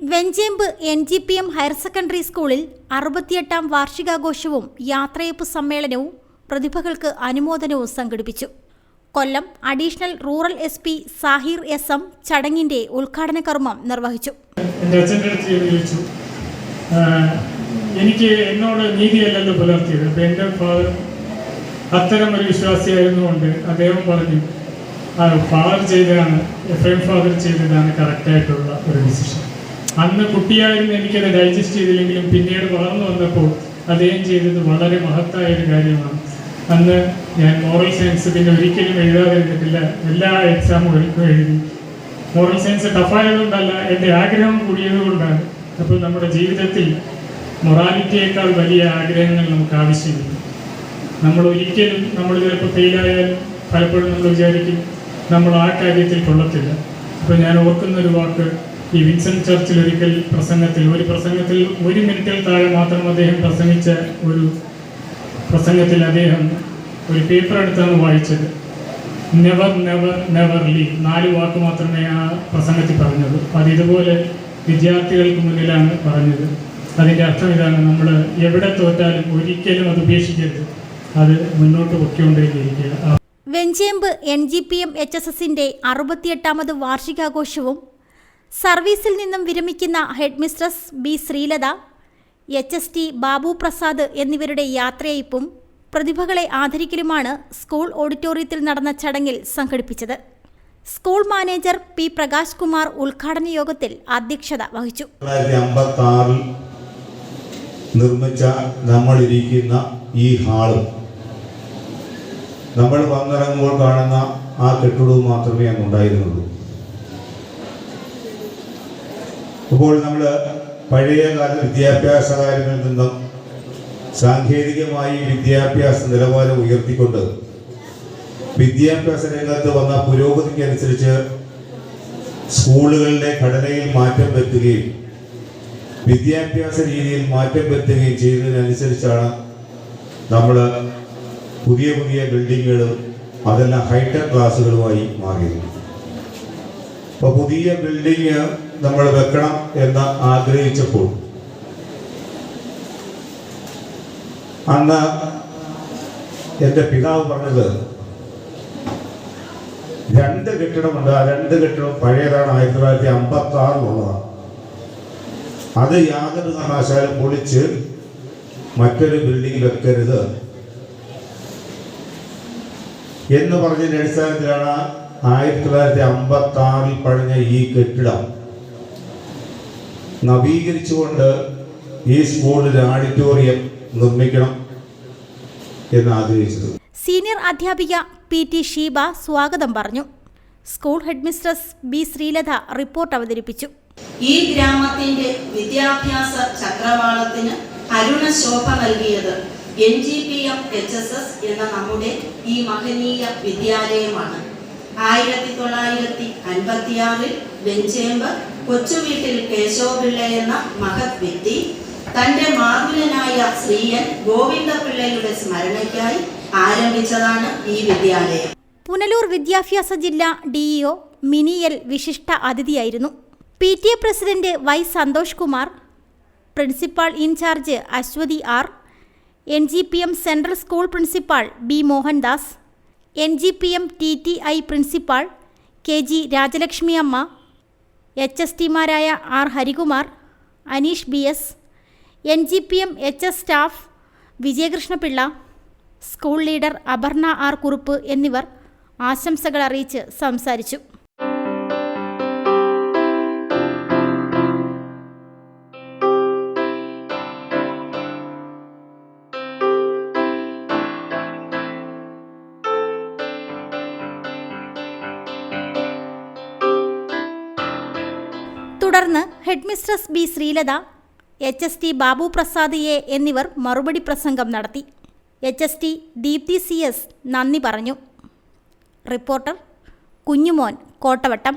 Venchempu N G P M higher secondary സ്കൂളിൽ അറുപത്തിയെട്ടാം വാർഷികാഘോഷവും യാത്രയപ്പ് സമ്മേളനവും പ്രതിഭകൾക്ക് അനുമോദനവും സംഘടിപ്പിച്ചു. Kollam additional rural S P Sahir S M ചടങ്ങിന്റെ ഉദ്ഘാടന കർമ്മം നിർവഹിച്ചു. എന്റെ അച്ഛന്റെ അടുത്ത് ഞാൻ ചോദിച്ചു "ആഹ്, എനിക്ക് എന്നോട് നീതിയല്ലല്ലോ പുലർത്തിയത്. എന്റെ ഫാദർ അത്തരം ഒരു വിശ്വാസിയായിരുന്നുകൊണ്ട് അദ്ദേഹം പറഞ്ഞു ഫാദർ ചെയ്തതാണ് എഫ് എം ഫാദർ ചെയ്തതാണ് കറക്റ്റായിട്ടുള്ള ഒരു ഡിസിഷൻ അന്ന് കുട്ടിയായിരുന്നു എനിക്കത് ഡൈജസ്റ്റ് ചെയ്തില്ലെങ്കിലും പിന്നീട് വളർന്നു വന്നപ്പോൾ അദ്ദേഹം ചെയ്തത് വളരെ മഹത്തായ ഒരു കാര്യമാണ്. അന്ന് ഞാൻ മോറൽ സയൻസ് പിന്നെ ഒരിക്കലും എഴുതാതെ ഇരുന്നിട്ടില്ല എല്ലാ എക്സാമും ഒരിക്കലും എഴുതി. മോറൽ സയൻസ് ടഫായതുകൊണ്ടല്ല എന്റെ ആഗ്രഹം കൂടിയതുകൊണ്ടാണ്. അപ്പോൾ നമ്മുടെ ജീവിതത്തിൽ മൊറാലിറ്റിയേക്കാൾ വലിയ ആഗ്രഹങ്ങൾ നമുക്ക് ആവശ്യമില്ല. നമ്മൾ ഒരിക്കലും നമ്മൾ ചിലപ്പോൾ ഫെയിലായാലും പലപ്പോഴും നമ്മൾ വിചാരിക്കും നമ്മൾ ആ കാര്യത്തിൽ കൊള്ളത്തില്ല. അപ്പോൾ ഞാൻ ഓർക്കുന്ന ഒരു വാക്ക് ഈ വിൻസെന്റ് ചർച്ചിൽ ഒരിക്കൽ പ്രസംഗത്തിൽ ഒരു പ്രസംഗത്തിൽ ഒരു മിനിറ്റിൽ താഴെ മാത്രം അദ്ദേഹം പ്രസംഗിച്ച ഒരു പ്രസംഗത്തിൽ അദ്ദേഹം ഒരു പേപ്പർ എടുത്താണ് വായിച്ചത്. നെവർ നെവർ നെവർ ലീ നാല് വാക്ക് മാത്രമേ ആ പ്രസംഗത്തിൽ പറഞ്ഞത് അത് ഇതുപോലെ വിദ്യാർത്ഥികൾക്ക് മുന്നിലാണ് പറഞ്ഞത്. അതിന്റെ അർത്ഥം ഇതാണ് നമ്മൾ എവിടെ തോറ്റാലും ഒരിക്കലും അത് ഉപേക്ഷിക്കരുത്. അത് മുന്നോട്ട് പൊക്കിക്കൊണ്ടേ ആ Venchempu N G P M H S എസിന്റെ അറുപത്തിയെട്ടാമത് വാർഷികാഘോഷവും സർവീസിൽ നിന്നും വിരമിക്കുന്ന head mistress B Sreelatha H S T Babu Prasad എന്നിവരുടെ യാത്രയയപ്പും പ്രതിഭകളെ ആദരിക്കലുമാണ് സ്കൂൾ ഓഡിറ്റോറിയത്തിൽ നടന്ന ചടങ്ങിൽ സംഘടിപ്പിച്ചത്. School manager P Prakash Kumar ഉദ്ഘാടന യോഗത്തിൽ അധ്യക്ഷത വഹിച്ചു. നിർമ്മിച്ച നമ്മളിരിക്കുന്ന ഈ ഹാളും നമ്മൾ വന്നിറങ്ങുമ്പോൾ കാണുന്ന ആ കെട്ടിടവും മാത്രമേ അന്നുണ്ടായിരുന്നുള്ളൂ അപ്പോൾ നമ്മൾ പഴയകാല വിദ്യാഭ്യാസ കാര്യങ്ങളിൽ നിന്നും സാങ്കേതികമായി വിദ്യാഭ്യാസ നിലവാരം ഉയർത്തിക്കൊണ്ട് വിദ്യാഭ്യാസ രംഗത്ത് വന്ന പുരോഗതിക്കനുസരിച്ച് സ്കൂളുകളുടെ ഘടനയിൽ മാറ്റം വരുത്തുകയും വിദ്യാഭ്യാസ രീതിയിൽ മാറ്റം വരുത്തുകയും ചെയ്തതിനനുസരിച്ചാണ് നമ്മൾ പുതിയ പുതിയ ബിൽഡിങ്ങുകളും അതെല്ലാം ഹൈടെക് ക്ലാസ്സുകളുമായി മാറിയിരുന്നു അപ്പോൾ പുതിയ ബിൽഡിങ് നമ്മൾ വെക്കണം എന്ന് ആഗ്രഹിച്ചപ്പോൾ അന്ന് എന്റെ പിതാവ് പറഞ്ഞത് രണ്ട് കെട്ടിടമുണ്ട്. ആ രണ്ട് കെട്ടിടം പഴയതാണ്. ആയിരത്തി തൊള്ളായിരത്തി അമ്പത്തി ആറിലുള്ളതാണ് അത് യാതൊരു കാരണവശാലും പൊളിച്ച് മറ്റൊരു ബിൽഡിംഗ് വെക്കരുത്. എന്ന് പറഞ്ഞതിന്റെ അടിസ്ഥാനത്തിലാണ് ആയിരത്തി തൊള്ളായിരത്തി അമ്പത്തി ആറിൽ പണിഞ്ഞ ഈ കെട്ടിടം. നവീകരിച്ചുകൊണ്ട് ഈ സ്കൂളിൽ ഓഡിറ്റോറിയം നിർമ്മിക്കണം എന്ന് ആഗ്രഹിച്ചത്. സീനിയർ അധ്യാപിക പി ടി ഷീബ സ്വാഗതം പറഞ്ഞു. School headmistress B Sreelatha report അവതരിപ്പിച്ചു. ഈ ഗ്രാമത്തിന്റെ വിദ്യാഭ്യാസ ചക്രവാളത്തിന് അരുണ ശോഭ നൽകിയത് N G P M H S S എന്ന നമ്മുടെ ഈ മഹനീയ വിദ്യാലയമാണ്. ആയിരത്തി തൊള്ളായിരത്തി അൻപത്തിയാറിൽ വെഞ്ചേമ്പ് കൊച്ചുവീട്ടിൽ കേശവപിള്ള എന്ന മഹത് വ്യക്തി തന്റെ മാതുലനായ ശ്രീയൻ ഗോവിന്ദപിള്ളയുടെ സ്മരണയ്ക്കായി ആരംഭിച്ചതാണ് ഈ വിദ്യാലയം. പുനലൂർ വിദ്യാഭ്യാസ ജില്ല ഡിഇഒ മിനിയൽ വിശിഷ്ട അതിഥിയായിരുന്നു. P T A president Y Santhosh Kumar principal in charge Aswathy R N G P M central school principal B Mohandas N G P M T T I principal K G Rajalakshmi Amma H S ടിമാരായ R Harikumar Aneesh B S N G P M H S staff Vijayakrishnapillai school leader Aparna R Kurup എന്നിവർ ആശംസകൾ അറിയിച്ച് സംസാരിച്ചു. തുടർന്ന് headmistress B Sreelatha H S T Babu Prasad A എന്നിവർ മറുപടി പ്രസംഗം നടത്തി. H S T Deepthi C S നന്ദി പറഞ്ഞു. റിപ്പോർട്ടർ കുഞ്ഞുമോൻ കോട്ടവട്ടം.